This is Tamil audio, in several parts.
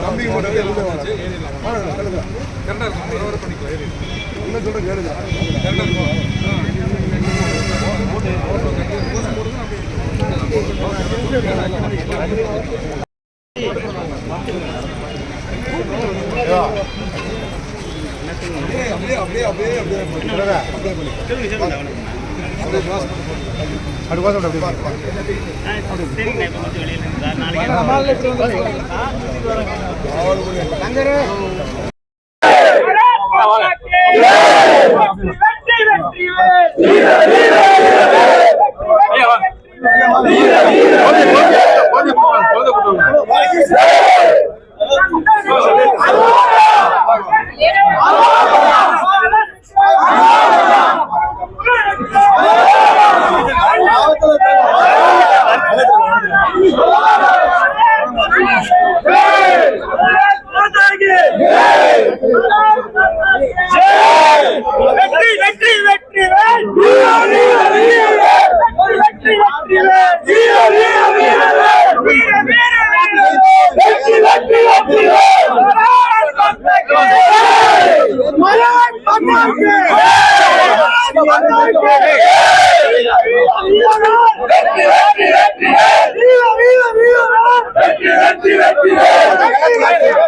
தம்பி போட்டது எல்லாமே வாங்க கரெக்டாக இருக்கும் ஒரு பண்ணிக்கலாம் ஏறி என்ன சொல்கிறேன் கேளுங்க கரெக்டாக இருக்கும் அப்படியே அப்படியே அப்படியே அப்படியே அப்படியே அப்படியே அதுக்கோசம் ¡Viva, viva, viva!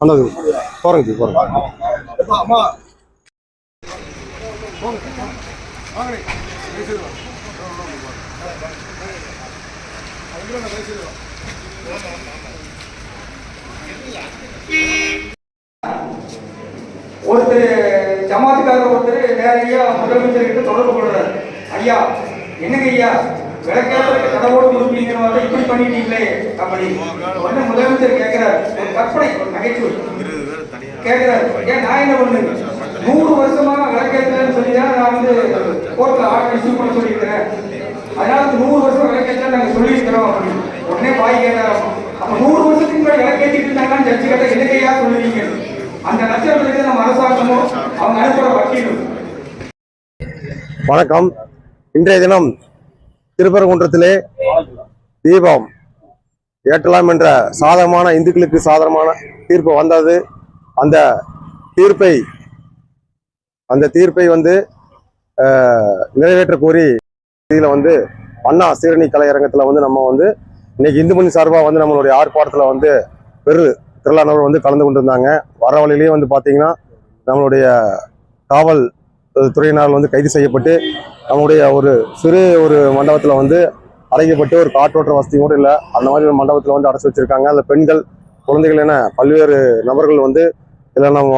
வந்தது. போகிறேன் ஜி போகிறேன் ஒருத்தர் ஜமாத்துக்காரர் ஒருத்தர் நேரடியா முதலமைச்சர்கிட்ட தொடர்பு கொள்றாரு. ஐயா என்னங்க ஐயா? விளக்கேற்ற கடவோடு கொடுப்பீங்கன்னு பார்த்தா இப்படி பண்ணிட்டீங்களே அப்படி உடனே முதலமைச்சர் கேட்கிறார் ஒரு கற்பனை ஒரு நகைச்சுவை. ஏன் நான் என்ன நூறு வருஷமா விளக்கேற்றலன்னு சொல்லி தான் நான் வந்து கோர்ட்ல ஆர்டர் இஷ்யூ பண்ண சொல்லியிருக்கிறேன். அதனால நூறு வருஷம் விளக்கேற்ற நாங்க சொல்லியிருக்கிறோம் அப்படின்னு. உடனே பாய் கேட்டாராம். அப்ப நூறு வருஷத்துக்கு முன்னாடி விளக்கேற்றிட்டு இருந்தாங்கன்னா ஜட்ஜி கேட்டா என்னைக்கையா சொல்லுவீங்க? அந்த லட்சம் நம்ம அரசாங்கமோ அவங்க அனுப்புற வக்கீலும் வணக்கம். இன்றைய தினம் திருப்பரங்குன்றத்திலே தீபம் ஏற்றலாம் என்ற சாதகமான இந்துக்களுக்கு சாதகமான தீர்ப்பு வந்தது. அந்த தீர்ப்பை அந்த தீர்ப்பை வந்து நிறைவேற்ற கோரி இதில் வந்து அண்ணா சீரணி கலையரங்கத்தில் வந்து நம்ம வந்து இன்னைக்கு இந்து மணி சார்பாக வந்து நம்மளுடைய ஆர்ப்பாட்டத்தில் வந்து பெரு திரளானவர் வந்து கலந்து கொண்டிருந்தாங்க. வர வழியிலேயே வந்து பார்த்தீங்கன்னா நம்மளுடைய காவல் அஹ், துறையினரால் வந்து கைது செய்யப்பட்டு நம்முடைய ஒரு சிறு ஒரு மண்டபத்தில் வந்து அடைக்கப்பட்டு ஒரு காற்றோட்ட வசதி கூட இல்லை. அந்த மாதிரி ஒரு மண்டபத்தில் வந்து அடைச்சி வச்சுருக்காங்க. அதில் பெண்கள் குழந்தைகள் என பல்வேறு நபர்கள் வந்து இதில் நம்ம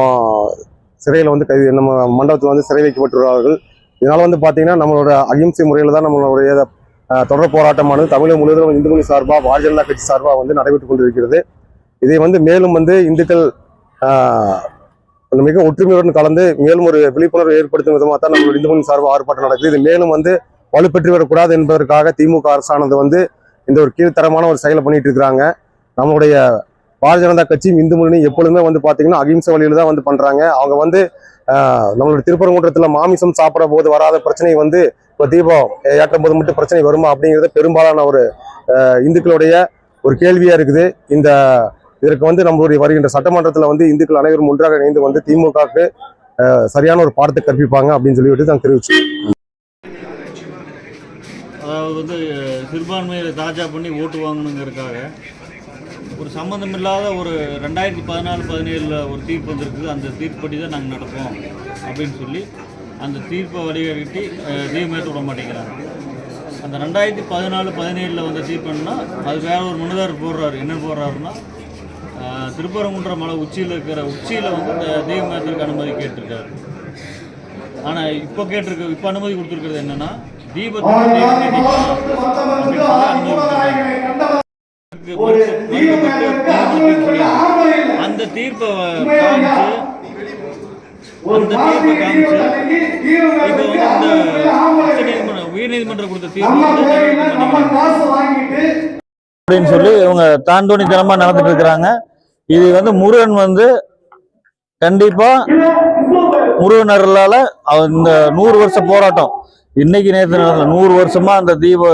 சிறையில் வந்து கைது நம்ம மண்டபத்தில் வந்து சிறை வைக்கப்பட்டுள்ளார்கள். இதனால் வந்து பார்த்தீங்கன்னா நம்மளோட அகிம்சை முறையில் தான் நம்மளுடைய தொடர் போராட்டமானது தமிழகம் முழுவதும் இந்து மொழி சார்பாக பாரதிய ஜனதா கட்சி சார்பாக வந்து நடைபெற்று கொண்டிருக்கிறது. இதை வந்து மேலும் வந்து இந்துக்கள் அந்த மிக ஒற்றுமையுடன் கலந்து மேலும் ஒரு விழிப்புணர்வு ஏற்படுத்தும் விதமாக தான் நம்மளுடைய இந்து மணி சார்பாக ஆர்ப்பாட்டம் நடக்குது. இது மேலும் வந்து வலுப்பெற்று வரக்கூடாது என்பதற்காக திமுக அரசானது வந்து இந்த ஒரு கீழ்த்தரமான ஒரு செயலை பண்ணிட்டு இருக்கிறாங்க. நம்மளுடைய பாரதிய ஜனதா கட்சியும் இந்து முன்னணி எப்பொழுதுமே வந்து பார்த்தீங்கன்னா அகிம்சை வழியில் தான் வந்து பண்ணுறாங்க அவங்க வந்து நம்மளுடைய திருப்பரங்குன்றத்தில் மாமிசம் சாப்பிட போது வராத பிரச்சனை வந்து இப்போ தீபம் ஏற்றும் போது மட்டும் பிரச்சனை வருமா அப்படிங்கிறது பெரும்பாலான ஒரு இந்துக்களுடைய ஒரு கேள்வியாக இருக்குது. இந்த இதற்கு வந்து நம்மளுடைய வருகின்ற சட்டமன்றத்தில் வந்து இந்துக்கள் அனைவரும் ஒன்றாக இணைந்து வந்து திமுகவுக்கு சரியான ஒரு பாடத்தை கற்பிப்பாங்க அப்படின்னு சொல்லிவிட்டு நான் தெரிவிச்சேன் அதாவது வந்து சிறுபான்மையை தாஜா பண்ணி ஓட்டு வாங்கணுங்கிறதுக்காக ஒரு சம்மந்தம் இல்லாத ஒரு ரெண்டாயிரத்தி பதினாலு பதினேழில் ஒரு தீர்ப்பு வந்திருக்குது. அந்த தீர்ப்படி தான் நாங்கள் நடப்போம் அப்படின்னு சொல்லி அந்த தீர்ப்பை வழிகாட்டி தீர்மேற்ற விட மாட்டேங்கிறாங்க. அந்த ரெண்டாயிரத்தி பதினாலு பதினேழில் வந்த தீர்ப்புன்னா அது வேற ஒரு மனிதர் போடுறாரு. என்ன போடுறாருன்னா திருப்பரங்குன்ற மலை உச்சியில் இருக்கிற உச்சியில் வந்து இந்த தீபமேத்திற்கு அனுமதி கேட்டிருக்காரு. ஆனால் இப்போ கேட்டிருக்க இப்போ அனுமதி கொடுத்துருக்கிறது என்னன்னா தீபத்துக்கு. அந்த தீர்ப்பை காமிச்சு அந்த தீர்ப்பை காமிச்சு இப்போ வந்து இந்த உயர்நீதிமன்றம் கொடுத்த தீர்ப்பு. அப்படின்னு சொல்லி இவங்க தாண்டோணித்தனமா நடந்துட்டு இருக்கிறாங்க. இது வந்து முருகன் வந்து கண்டிப்பா முருகனர்களால இந்த நூறு வருஷ போராட்டம். இன்னைக்கு நேற்று நடந்த நூறு வருஷமா அந்த தீப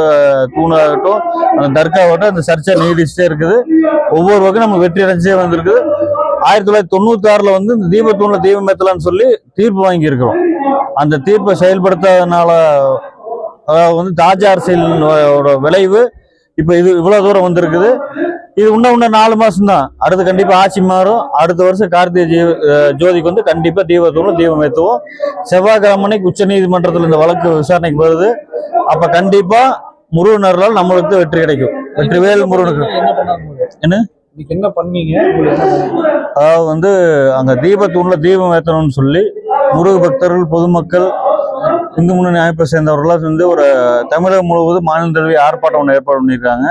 தூணாகட்டும் அந்த தர்காவட்டும் அந்த சர்ச்சை நீடிச்சுட்டே இருக்குது. ஒவ்வொரு வகையும் நம்ம வெற்றி அடைஞ்சே வந்திருக்குது. ஆயிரத்தி தொள்ளாயிரத்தி தொண்ணூத்தி ஆறுல வந்து இந்த தீபத்தூண்ல தீபம் ஏத்தலாம்னு சொல்லி தீர்ப்பு வாங்கி இருக்கிறோம் அந்த தீர்ப்பை செயல்படுத்தாதனால அதாவது வந்து தாஜா அரசியலோட விளைவு இப்போ இது இவ்வளோ தூரம் வந்திருக்குது. இது இன்னும் இன்னும் நாலு மாசம் தான் அடுத்து கண்டிப்பா ஆட்சி மாறும். அடுத்த வருஷம் கார்த்திகை ஜீவ ஜோதிக்கு வந்து கண்டிப்பா தீபத்தூளும் தீபம் ஏற்றுவோம் செவ்வாய்க்கிழமைக்கு உச்ச நீதிமன்றத்தில் இந்த வழக்கு விசாரணைக்கு வருது. அப்ப கண்டிப்பா முருகனர்களால் நம்மளுக்கு வெற்றி கிடைக்கும். வெற்றிவேல் முருகனுக்கு. என்ன என்ன? பண்ணீங்க? அதாவது வந்து அங்க தீபத்தூண்ல தீபம் ஏற்றணும்னு சொல்லி முருக பக்தர்கள் பொதுமக்கள் இந்து முன்னணி அமைப்பை சேர்ந்தவர்களாம் வந்து ஒரு தமிழகம் முழுவதும் மாநில தழுவிய ஆர்ப்பாட்டம் ஒன்று ஏற்பாடு பண்ணியிருக்காங்க.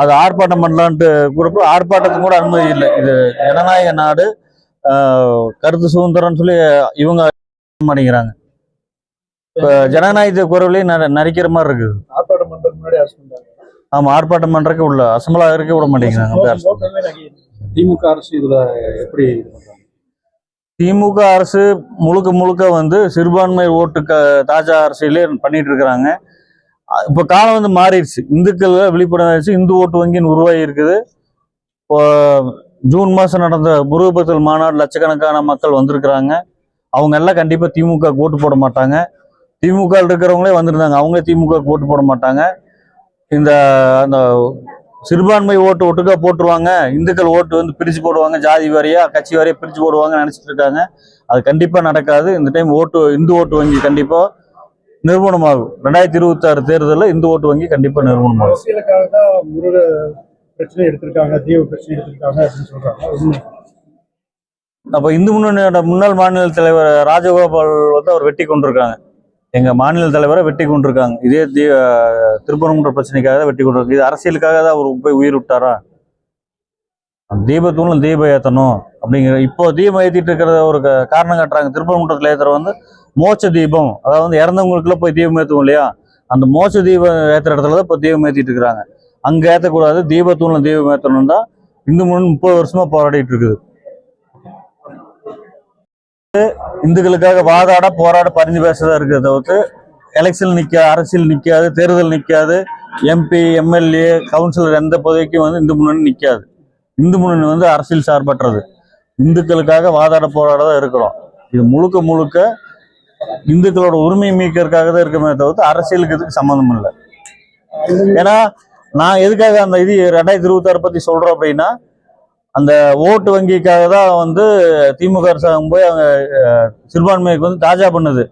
அது ஆர்ப்பாட்டம் பண்ணலான்ட்டு கூறப்போ ஆர்ப்பாட்டத்துக்கு கூட அனுமதி இல்லை. இது ஜனநாயக நாடு கருத்து சுதந்திரம்னு சொல்லி இவங்க மாட்டேங்கிறாங்க இப்போ ஜனநாயக குரலையும் ந நரிக்கிற மாதிரி இருக்குது. ஆர்ப்பாட்டம் முன்னாடி அரசு பண்றாங்க ஆமா ஆர்ப்பாட்டம் பண்றதுக்கு உள்ள அசம்பலாக இருக்க விட மாட்டேங்கிறாங்க திமுக அரசு இதுல எப்படி திமுக அரசு முழுக்க முழுக்க வந்து சிறுபான்மை ஓட்டு க தாஜா அரசியலே பண்ணிட்டு இருக்கிறாங்க இப்போ காலம் வந்து மாறிடுச்சு. இந்துக்கள் விழிப்புணர்வு இந்து ஓட்டு வங்கின்னு உருவாகி இருக்குது. இப்போ ஜூன் மாதம் நடந்த முருகபத்தல் மாநாடு லட்சக்கணக்கான மக்கள் வந்திருக்கிறாங்க. அவங்க எல்லாம் கண்டிப்பாக திமுக ஓட்டு போட மாட்டாங்க. திமுக இருக்கிறவங்களே வந்திருந்தாங்க. அவங்களே திமுக ஓட்டு போட மாட்டாங்க. இந்த அந்த சிறுபான்மை ஓட்டு ஒட்டுக்கா போட்டுருவாங்க. இந்துக்கள் ஓட்டு வந்து பிரிச்சு போடுவாங்க. ஜாதி வாரியா கட்சி வாரியா பிரிச்சு போடுவாங்கன்னு நினைச்சிட்டு இருக்காங்க. அது கண்டிப்பா நடக்காது. இந்த டைம் ஓட்டு இந்து ஓட்டு வங்கி கண்டிப்பா நிறுவனமாகும் ரெண்டாயிரத்தி இருபத்தி ஆறு தேர்தலில் இந்து ஓட்டு வங்கி கண்டிப்பா நிறுவனமாகும் அரசியலுக்காக தான் முருக பிரச்சனை எடுத்திருக்காங்க தீவு பிரச்சனை எடுத்திருக்காங்க அப்படின்னு சொல்றாங்க. உண்மை. அப்ப இந்து முன்னணியோட முன்னாள் மாநில தலைவர் ராஜகோபால் வந்து அவர் வெட்டி கொண்டிருக்காங்க. எங்கள் மாநில தலைவரை வெட்டி கொண்டிருக்காங்க. இதே தீ திருப்பரங்குன்ற பிரச்சனைக்காக தான் வெட்டி கொண்டிருக்காங்க. இது அரசியலுக்காக தான் அவர் போய் உயிர் விட்டாரா? அந்த தீபத்தூளும் தீபம் ஏற்றணும் அப்படிங்கிற இப்போ தீபம் ஏற்றிட்டு இருக்கிறத ஒரு காரணம் காட்டுறாங்க. திருப்பரங்குன்றத்தில் ஏத்துற வந்து மோட்ச தீபம் அதாவது வந்து இறந்தவங்களுக்குள்ள போய் தீபம் ஏற்றுவோம் இல்லையா? அந்த மோட்ச தீபம் ஏற்றுற இடத்துல தான் இப்போ தீபம் ஏற்றிட்டு இருக்கிறாங்க. அங்கே ஏற்றக்கூடாது தீபத்தூள்ல தீபம் ஏற்றணும் தான் இந்து முன்னு முப்பது வருஷமாக போராடிட்டு இருக்குது. இந்துக்களுக்காக வாதாட போராட பரிஞ்சு பேசதான் இருக்கிறத தவிர்த்து எலெக்ஷன் நிற்காது அரசியல் நிற்காது தேர்தல் நிற்காது எம்பி எம்எல்ஏ கவுன்சிலர் எந்த பதவிக்கும் வந்து இந்து முன்னணி நிற்காது இந்து முன்னணி வந்து அரசியல் சார்பற்றது. இந்துக்களுக்காக வாதாட போராட தான் இருக்கிறோம். இது முழுக்க முழுக்க இந்துக்களோட உரிமை மீட்கறதுக்காக தான் இருக்குமே தவிர்த்து அரசியலுக்கு இதுக்கு சம்மந்தம் இல்லை. ஏன்னா நான் எதுக்காக அந்த இது ரெண்டாயிரத்தி இருபத்தாறு பத்தி சொல்றோம் அப்படின்னா அந்த ஓட்டு வங்கிக்காக தான் வந்து திமுக அரசாங்கம் போய் அவங்க சிறுபான்மைக்கு வந்து தாஜா பண்ணுது.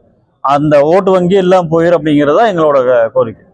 அந்த ஓட்டு வங்கி எல்லாம் போயிடும் அப்படிங்கிறது தான் எங்களோட கோரிக்கை.